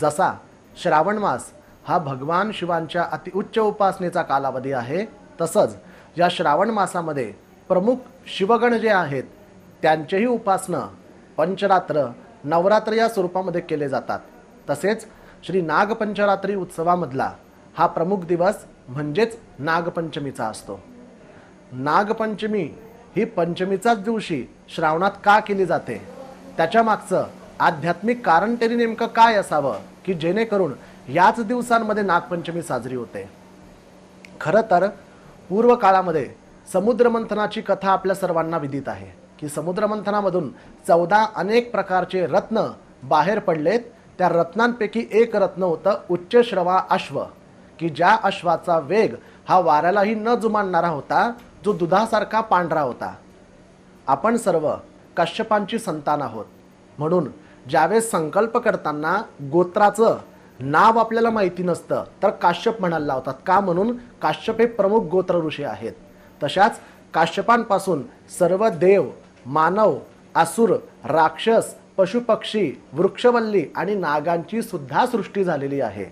जसा श्रावण मास हा भगवान शिवांच्या अतिउच्च उपासनेचा कालावधी आहे तसंच या श्रावण मासामध्ये प्रमुख शिवगण जे आहेत त्यांचेही उपासनं पंचरात्र नवरात्र या स्वरूपामध्ये केले जातात. तसेच श्री नागपंचरात्री उत्सवामधला हा प्रमुख दिवस म्हणजेच नागपंचमीचा असतो. नागपंचमी ही पंचमीचाच दिवशी श्रावणात का केली जाते त्याच्या मागचं आध्यात्मिक कारण तरी नेमकं काय असावं की जेणेकरून याच दिवसांमध्ये नागपंचमी साजरी होते? खरं तर पूर्व काळामध्ये समुद्रमंथनाची कथा आपल्या सर्वांना विदित आहे की समुद्रमंथनामधून चौदा अनेक प्रकारचे रत्न बाहेर पडलेत. त्या रत्नांपैकी एक रत्न होतं उच्चश्रवा अश्व की ज्या अश्वाचा वेग हा वाऱ्यालाही न जुमानणारा होता जो दुधासारखा पांढरा होता. आपण सर्व कश्यपांची संतान आहोत. म्हणून ज्यावेळेस संकल्प करताना गोत्राचं नाव आपल्याला माहिती नसतं तर काश्यप म्हणायला लावतात. का म्हणून? काश्यप हे प्रमुख गोत्र ऋषी आहेत. तशाच काश्यपांपासून सर्व देव मानव असुर राक्षस पशुपक्षी वृक्षवल्ली आणि नागांची सुद्धा सृष्टी झालेली आहे.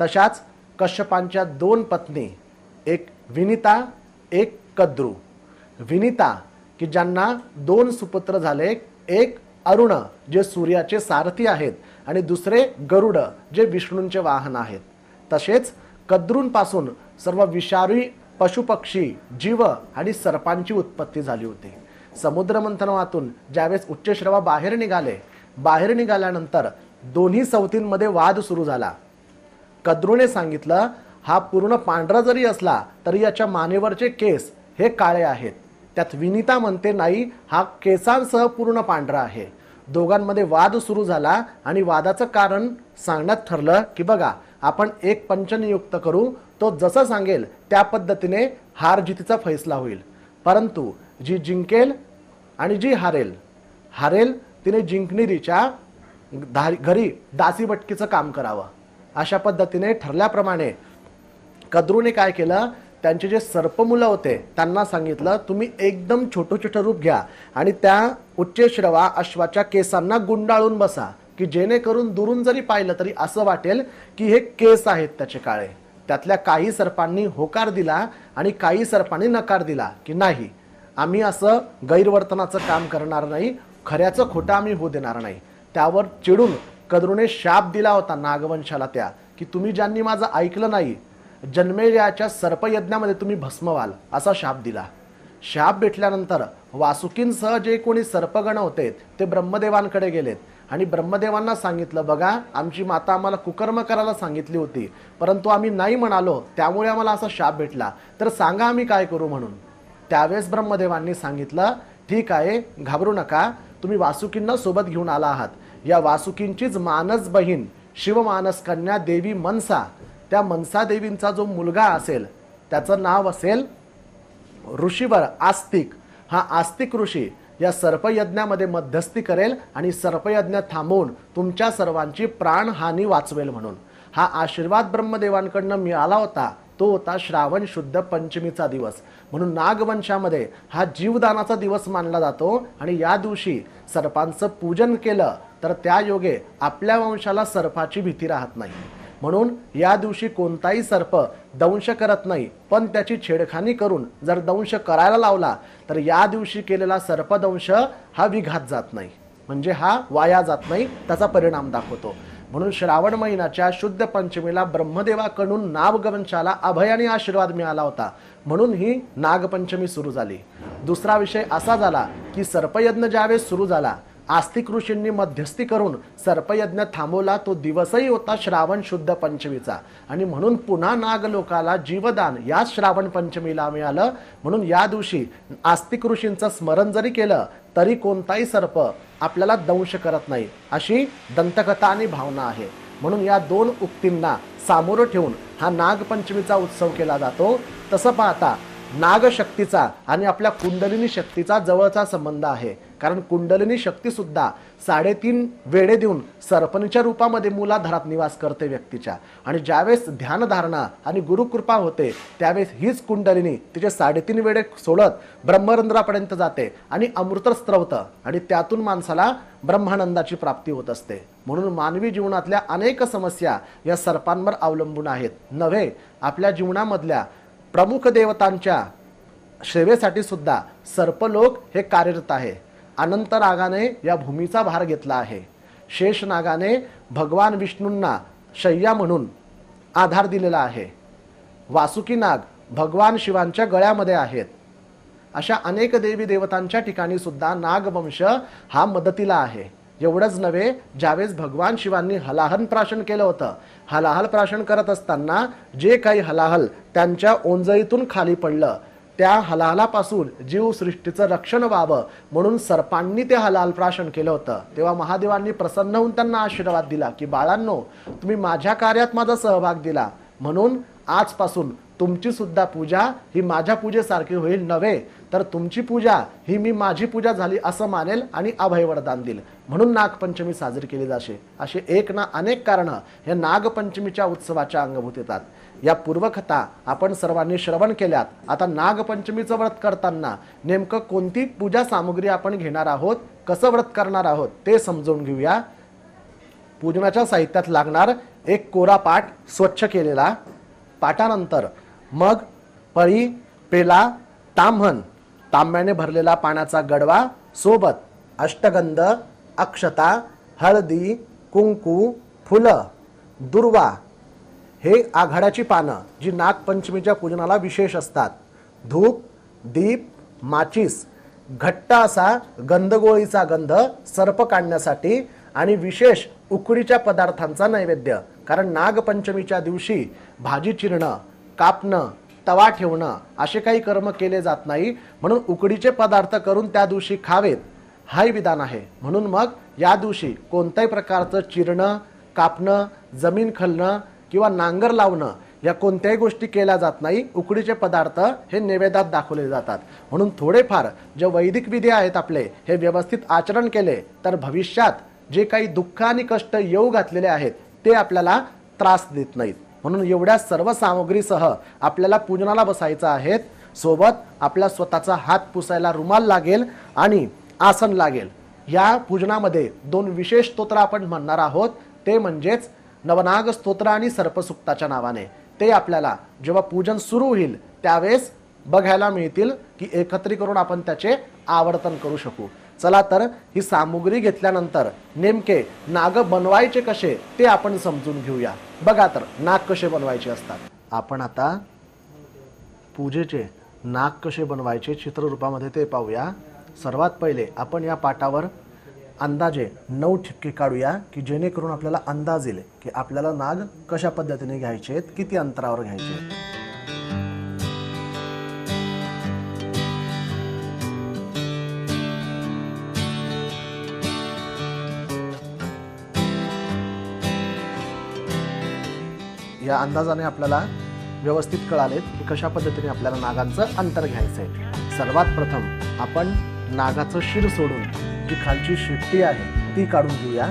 तशाच कश्यपांच्या दोन पत्नी एक विनिता एक कद्रू. विनिता की ज्यांना दोन सुपुत्र झाले एक अरुण जे सूर्याचे सारथी आहेत आणि दुसरे गरुड जे विष्णूंचे वाहन आहेत. तसेच कद्रूंपासून सर्व विषारी पशुपक्षी जीव आणि सर्पांची उत्पत्ती झाली होती. समुद्रमंथनातून ज्यावेळेस उच्चश्रवा बाहेर निघाले बाहेर निघाल्यानंतर दोन्ही सवतींमध्ये वाद सुरू झाला. कद्रूने सांगितलं हा पूर्ण पांढरा जरी असला तरी याच्या मानेवरचे केस हे काळे आहेत. त्यात विनिता म्हणते नाही हा केसांसह पूर्ण पांढरा आहे. दोघांमध्ये वाद सुरू झाला आणि वादाचं कारण सांगण्यात ठरलं की बघा आपण एक पंच नियुक्त करू तो जसं सांगेल त्या पद्धतीने हार जितीचा फैसला होईल. परंतु जी जिंकेल आणि जी हारेल हारेल तिने जिंकणीरीच्या धारी घरी दासी बटकीचं काम करावं. अशा पद्धतीने ठरल्याप्रमाणे कद्रूने काय केलं त्यांचे जे सर्पमुलं होते त्यांना सांगितलं तुम्ही एकदम छोटं छोटं रूप घ्या आणि त्या उच्चेश्रवा अश्वाच्या केसांना गुंडाळून बसा की जेणेकरून दुरून जरी पाहिलं तरी असं वाटेल की हे केस आहेत त्याचे काळे. त्यातल्या काही सर्पांनी होकार दिला आणि काही सर्पांनी नकार दिला की नाही. आम्ही असं गैरवर्तनाचं काम करणार नाही खऱ्याचं खोटं आम्ही होऊ देणार नाही. त्यावर चिडून कद्रुने शाप दिला होता नागवंशाला त्या की तुम्ही ज्यांनी माझं ऐकलं नाही जन्मेजयाच्या सर्पयज्ञामध्ये तुम्ही भस्म व्हाल असा शाप दिला. शाप भेटल्यानंतर वासुकींसह जे कोणी सर्पगण होते ते ब्रह्मदेवांकडे गेलेत. आणि ब्रह्मदेवांना सांगितलं बघा आमची माता आम्हाला कुकर्म करायला सांगितली होती परंतु आम्ही नाही म्हणालो त्यामुळे आम्हाला असा शाप भेटला. तर सांगा आम्ही काय करू म्हणून. त्यावेळेस ब्रह्मदेवांनी सांगितलं ठीक आहे घाबरू नका तुम्ही वासुकींना सोबत घेऊन आला आहात. या वासुकींचीच मानस बहीण शिवमानस कन्या देवी मनसा त्या मनसा देवींचा जो मुलगा असेल त्याचं नाव असेल ऋषीवर आस्तिक. हा आस्तिक ऋषी या सर्पयज्ञामध्ये मध्यस्थी करेल आणि सर्पयज्ञ थांबवून तुमच्या सर्वांची प्राणहानी वाचवेल म्हणून. हा आशीर्वाद ब्रह्मदेवांकडनं मिळाला होता तो होता श्रावण शुद्ध पंचमीचा दिवस. म्हणून नागवंशामध्ये हा जीवदानाचा दिवस मानला जातो आणि या दिवशी सर्पांचं पूजन केलं तर त्या योगे आपल्या वंशाला सर्पाची भीती राहत नाही. म्हणून या दिवशी कोणताही सर्प दंश करत नाही पण त्याची छेडखानी करून जर दंश करायला लावला तर या दिवशी केलेला सर्पदंश हा विघात जात नाही. म्हणजे हा वाया जात नाही त्याचा परिणाम दाखवतो. म्हणून श्रावण महिन्याच्या शुद्ध पंचमीला ब्रह्मदेवाकडून नागवंशाला अभयाने आशीर्वाद मिळाला होता. म्हणून ही नागपंचमी सुरू झाली. दुसरा विषय असा झाला की सर्पयज्ञ ज्यावेळेस सुरू झाला आस्तिक ऋषींनी मध्यस्थी करून सर्पयज्ञ थांबवला तो दिवसही होता श्रावण शुद्ध पंचमीचा. आणि म्हणून पुन्हा नागलोकाला जीवदान याच श्रावण पंचमीला मिळालं. म्हणून या दिवशी आस्तिक ऋषींचं स्मरण जरी केलं तरी कोणताही सर्प आपल्याला दंश करत नाही. अशी दंतकथा आणि भावना आहे. म्हणून या दोन उक्तींना सामोरं ठेवून हा नागपंचमीचा उत्सव केला जातो. तसं पाहता नागशक्तीचा आणि आपल्या कुंडलिनी शक्तीचा जवळचा संबंध आहे. कारण कुंडलिनी शक्तीसुद्धा साडेतीन वेडे देऊन सरपणीच्या रूपामध्ये मुलाधारात निवास करते व्यक्तीच्या. आणि ज्यावेळेस ध्यानधारणा आणि गुरुकृपा होते त्यावेळेस हीच कुंडलिनी तिचे साडेतीन वेळे सोडत ब्रह्मरंध्रापर्यंत जाते आणि अमृत स्त्रवतं आणि त्यातून माणसाला ब्रह्मानंदाची प्राप्ती होत असते. म्हणून मानवी जीवनातल्या अनेक समस्या या सर्पांवर अवलंबून आहेत. नव्हे आपल्या जीवनामधल्या प्रमुख देवतांच्या सेवेसाठी सुद्धा सर्पलोक हे कार्यरत आहे. अनंत नागाने या भूमीचा भार घेतला आहे. शेष नागाने भगवान विष्णूंना शय्या म्हणून आधार दिलेला आहे. वासुकी नाग भगवान शिवांच्या गळ्यामध्ये आहेत. अशा अनेक देवी देवतांच्या ठिकाणी सुद्धा नागवंश हा मदतीला आहे. एवढंच नव्हे ज्यावेळेस भगवान शिवांनी हलाहल प्राशन केलं होतं हलाहल प्राशन करत असताना जे काही हलाहल त्यांच्या ओंजळीतून खाली पडलं त्या हलाहलापासून जीवसृष्टीचं रक्षण व्हावं म्हणून सर्पांनी ते हलाल प्राशन केलं होतं. तेव्हा महादेवांनी प्रसन्न होऊन त्यांना आशीर्वाद दिला की बाळांनो तुम्ही माझ्या कार्यात माझा सहभाग दिला. म्हणून आजपासून तुमची सुद्धा पूजा ही माझ्या पूजेसारखी होईल नव्हे तर तुमची पूजा ही मी माझी पूजा झाली असं मानेल आणि अभय वरदान देईल. म्हणून नागपंचमी साजरी केली जाते. असे एक ना अनेक कारणं हे नागपंचमीच्या उत्सवाच्या अंगभूत येतात. या पूर्वकथा आपण सर्वांनी श्रवण केल्यात. आता नागपंचमीचं व्रत करताना नेमकं कोणती पूजा सामग्री आपण घेणार आहोत कसं व्रत करणार आहोत ते समजून घेऊया. पूजनाच्या साहित्यात लागणार एक कोरा पाट स्वच्छ केलेला पाटानंतर मग पळी पेला ताम्हण तांब्याने भरलेला पाण्याचा गडवा सोबत अष्टगंध अक्षता हळदी कुंकू फुलं दुर्वा. हे आघाड्याची पानं जी नागपंचमीच्या पूजनाला विशेष असतात. धूप दीप माचीस. घट्ट असा गंधगोळीचा गंध सर्प काढण्यासाठी आणि विशेष उकडीच्या पदार्थांचा नैवेद्य. कारण नागपंचमीच्या दिवशी भाजी चिरणं कापणं तवा ठेवणं असे काही कर्म केले जात नाही. म्हणून उकडीचे पदार्थ करून त्या दिवशी खावेत. हाही विधान आहे. म्हणून मग या दिवशी कोणत्याही प्रकारचं चिरणं कापणं जमीन खलणं किंवा नांगर लावणं या कोणत्याही गोष्टी केल्या जात नाही. उकडीचे पदार्थ हे नैवेद्यात दाखवले जातात. म्हणून थोडेफार जे वैदिक विधी आहेत आपले हे व्यवस्थित आचरण केले तर भविष्यात जे काही दुःख आणि कष्ट येऊ घातलेले आहेत ते आपल्याला त्रास देत नाहीत. म्हणून एवढ्या सर्व सामग्रीसह आपल्याला पूजनाला बसायचं आहेत सोबत आपल्या स्वतःचा हात पुसायला रुमाल लागेल आणि आसन लागेल. या पूजनामध्ये दोन विशेष स्तोत्र आपण म्हणणार आहोत. ते म्हणजेच नवनाग स्तोत्र आणि सर्पसुक्ताच्या नावाने. ते आपल्याला जेव्हा पूजन सुरू होईल त्यावेळेस बघायला मिळतील की एकत्री करून आपण त्याचे आवर्तन करू शकू. चला तर ही सामुग्री घेतल्यानंतर नेमके नाग बनवायचे कसे ते आपण समजून घेऊया. बघा तर नाग कसे बनवायचे असतात. आपण आता पूजेचे नाग कसे बनवायचे चित्ररूपामध्ये ते पाहूया. सर्वात पहिले आपण या पाटावर अंदाजे नऊ ठिपके काढूया की जेणेकरून आपल्याला अंदाज येईल की आपल्याला नाग कशा पद्धतीने घ्यायचे आहेत किती अंतरावर घ्यायचे आहेत या अंदाजाने आपल्याला व्यवस्थित कळालेत की कशा पद्धतीने आपल्याला नागांचं अंतर घ्यायचं आहे सर्वात प्रथम आपण नागाचं शिर सोडून जी खालची शिट्टी आहे ती काढून घेऊया.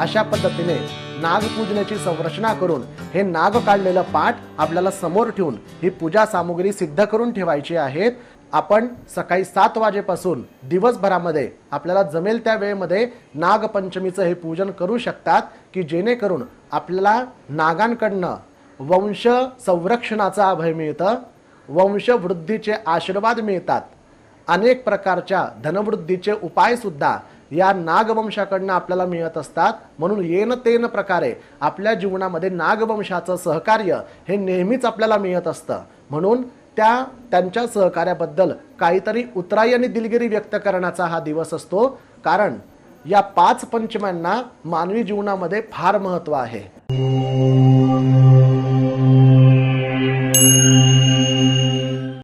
अशा पद्धतीने नागपूजनेची संरचना करून हे नाग काढलेलं पाठ आपल्याला समोर ठेवून ही पूजा सामुग्री सिद्ध करून ठेवायची आहेत आपण सकाळी सात वाजेपासून दिवसभरामध्ये आपल्याला जमेल त्या वेळेमध्ये नागपंचमीचं हे पूजन करू शकतात की जेणेकरून आपल्याला नागांकडनं वंश संरक्षणाचं अभय मिळतं वंशवृद्धीचे आशीर्वाद मिळतात. अनेक प्रकारच्या धनवृद्धीचे उपायसुद्धा या नागवंशाकडनं आपल्याला मिळत असतात. म्हणून येन तेन प्रकारे आपल्या जीवनामध्ये नागवंशाचं सहकार्य हे नेहमीच आपल्याला मिळत असतं. म्हणून त्या त्यांच्या सहकार्याबद्दल काहीतरी उत्तरायणी दिलगिरी व्यक्त करण्याचा हा दिवस असतो. कारण या पाच पंचम्यांना मानवी जीवनामध्ये फार महत्त्व आहे.